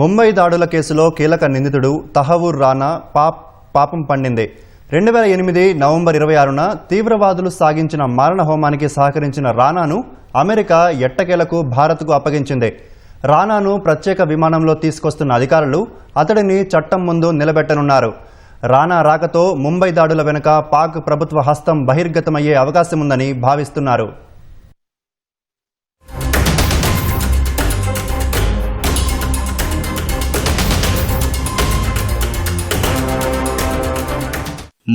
ముంబై దాడుల కేసులో కీలక నిందితుడు తహవూర్ రానా పాప్ పాపం పండింది. రెండు వేల ఎనిమిది నవంబర్ ఇరవై ఆరున తీవ్రవాదులు సాగించిన మారణ హోమానికి సహకరించిన రానాను అమెరికా ఎట్టకేలకు భారత్కు అప్పగించింది. రానాను ప్రత్యేక విమానంలో తీసుకొస్తున్న అధికారులు అతడిని చట్టం ముందు నిలబెట్టనున్నారు. రానా రాకతో ముంబై దాడుల వెనుక పాక్ ప్రభుత్వ హస్తం బహిర్గతమయ్యే అవకాశం ఉందని భావిస్తున్నారు.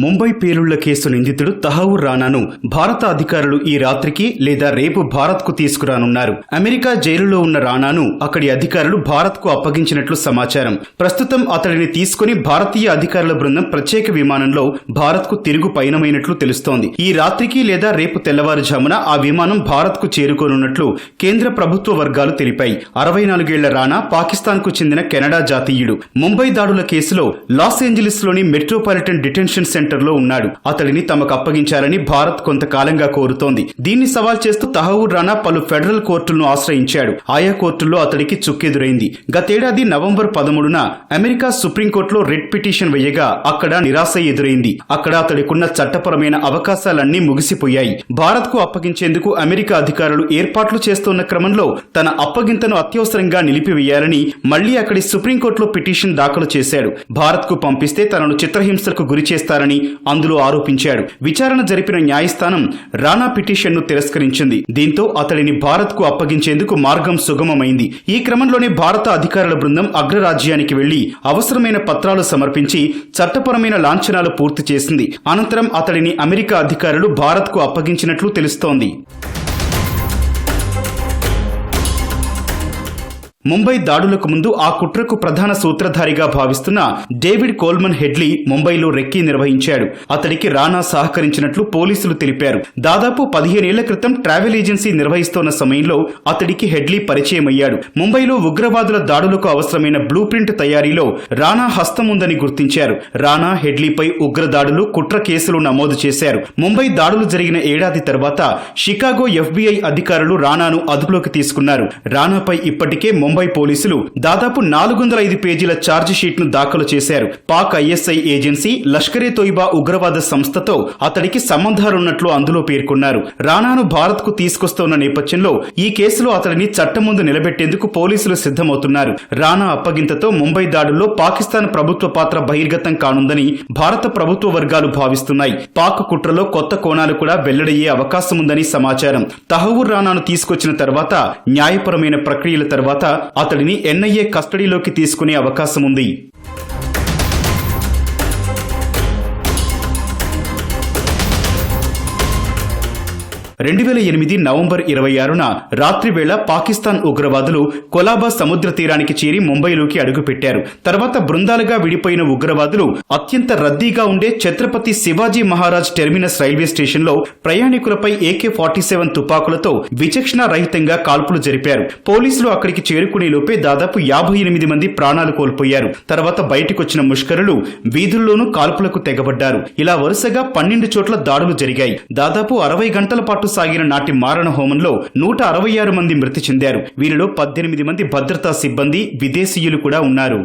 ముంబై పేలుళ్ళ కేసు నిందితుడు తహవూర్ రానాను భారత అధికారులు ఈ రాత్రికి లేదా రేపు భారత్కు తీసుకురానున్నారు. అమెరికా జైలులో ఉన్న రానాను అక్కడి అధికారులు భారత్కు అప్పగించినట్లు సమాచారం. ప్రస్తుతం అతడిని తీసుకుని భారతీయ అధికారుల బృందం ప్రత్యేక విమానంలో భారత్కు తిరుగు పయనమైనట్లు తెలుస్తోంది. ఈ రాత్రికి లేదా రేపు తెల్లవారుజామున ఆ విమానం భారత్కు చేరుకోనున్నట్లు కేంద్ర ప్రభుత్వ వర్గాలు తెలిపాయి. అరవై నాలుగేళ్ళ రానా పాకిస్తాన్కు చెందిన కెనడా జాతీయుడు. ముంబై దాడుల కేసులో లాస్ ఏంజలీస్లోని మెట్రోపాలిటన్ డిటెన్షన్ సెంటర్ సెంటర్లో ఉన్నాడు. అతడిని తమకు అప్పగించాలని భారత్ కొంతకాలంగా కోరుతోంది. దీన్ని సవాల్ చేస్తూ తహవూర్ రాణా పలు ఫెడరల్ కోర్టులను ఆశ్రయించాడు. ఆయా కోర్టుల్లో అతడికి చుక్కెదురైంది. గతేడాది నవంబర్ పదమూడున అమెరికా సుప్రీంకోర్టులో రిట్ పిటిషన్ వేయగా అక్కడ నిరాశ ఎదురైంది. అక్కడ అతడికున్న చట్టపరమైన అవకాశాలన్నీ ముగిసిపోయాయి. భారత్కు అప్పగించేందుకు అమెరికా అధికారులు ఏర్పాట్లు చేస్తున్న క్రమంలో తన అప్పగింతను అత్యవసరంగా నిలిపివేయాలని మళ్ళీ అక్కడి సుప్రీంకోర్టులో పిటిషన్ దాఖలు చేశాడు. భారత్కు పంపిస్తే తనను చిత్రహింసలకు గురి చేస్తారని అందులో ఆరోపించాడు. విచారణ జరిపిన న్యాయస్థానం రాణా పిటిషన్ను తిరస్కరించింది. దీంతో అతడిని భారత్కు అప్పగించేందుకు మార్గం సుగమమైంది. ఈ క్రమంలోనే భారత అధికారుల బృందం అగ్రరాజ్యానికి వెళ్ళి అవసరమైన పత్రాలు సమర్పించి చట్టపరమైన లాంఛనాలు పూర్తి చేసింది. అనంతరం అతడిని అమెరికా అధికారులు భారత్కు అప్పగించినట్లు తెలుస్తోంది. ముంబై దాడులకు ముందు ఆ కుట్రకు ప్రధాన సూత్రధారిగా భావిస్తున్న డేవిడ్ కోల్మన్ హెడ్లీ ముంబైలో రెక్కీ నిర్వహించాడు. అతడికి రానా సహకరించినట్లు పోలీసులు తెలిపారు. దాదాపు పదిహేనేళ్ళ క్రితం ట్రావెల్ ఏజెన్సీ నిర్వహిస్తోన్న సమయంలో అతడికి హెడ్లీ పరిచయం అయ్యాడు ముంబైలో ఉగ్రవాదుల దాడులకు అవసరమైన బ్లూ ప్రింట్ తయారీలో రానా హస్తం ఉందని గుర్తించారు. రానా హెడ్లీపై ఉగ్రదాడులు కుట్ర కేసులు నమోదు చేశారు. ముంబై దాడులు జరిగిన ఏడాది తర్వాత షికాగో ఎఫ్బీఐ అధికారులు రానాను అదుపులోకి తీసుకున్నారు. రానాపై ఇప్పటికే ముంబై ముంబై పోలీసులు దాదాపు నాలుగు వందల ఐదు పేజీల ఛార్జిషీట్ను షీట్ను దాఖలు చేశారు. పాక్ ఐఎస్ఐ ఏజెన్సీ లష్కరే తోయిబా ఉగ్రవాద సంస్థతో అతడికి సంబంధాలున్నట్లు అందులో పేర్కొన్నారు. రానాను భారత్కు తీసుకొస్తున్న నేపథ్యంలో ఈ కేసులో అతడిని చట్టం ముందు నిలబెట్టేందుకు పోలీసులు సిద్ధమవుతున్నారు. రానా అప్పగింతతో ముంబై దాడుల్లో పాకిస్తాన్ ప్రభుత్వ పాత్ర బహిర్గతం కానుందని భారత ప్రభుత్వ వర్గాలు భావిస్తున్నాయి. పాక్ కుట్రలో కొత్త కోణాలు కూడా వెల్లడయ్యే అవకాశం ఉందని సమాచారం. తహవూర్ రానాను తీసుకొచ్చిన తర్వాత న్యాయపరమైన ప్రక్రియల తర్వాత అతడిని ఎన్ఐఏ కస్టడీలోకి తీసుకునే అవకాశం ఉంది రెండు వేల ఎనిమిది నవంబర్ ఇరవై ఆరున రాత్రి వేళ పాకిస్తాన్ ఉగ్రవాదులు కొలాబా సముద్ర తీరానికి చేరి ముంబైలోకి అడుగుపెట్టారు. తర్వాత బృందాలుగా విడిపోయిన ఉగ్రవాదులు అత్యంత రద్దీగా ఉండే ఛత్రపతి శివాజీ మహారాజ్ టెర్మినస్ రైల్వే స్టేషన్లో ప్రయాణికులపై ఏకే ఫార్టీ సెవెన్ తుపాకులతో విచక్షణ రహితంగా కాల్పులు జరిపారు. పోలీసులు అక్కడికి చేరుకునే లోపే దాదాపు యాభై ఎనిమిది మంది ప్రాణాలు కోల్పోయారు. తర్వాత బయటకొచ్చిన ముష్కరులు వీధుల్లోనూ కాల్పులకు తెగబడ్డారు. ఇలా వరుసగా పన్నెండు చోట్ల దాడులు జరిగాయి. దాదాపు అరవై గంటల పాటు సాగిన నాటి మారణ హోమంలో నూట అరవై ఆరు మంది మృతి చెందారు. వీరిలో పద్దెనిమిది మంది భద్రతా సిబ్బంది విదేశీయులు కూడా ఉన్నారు.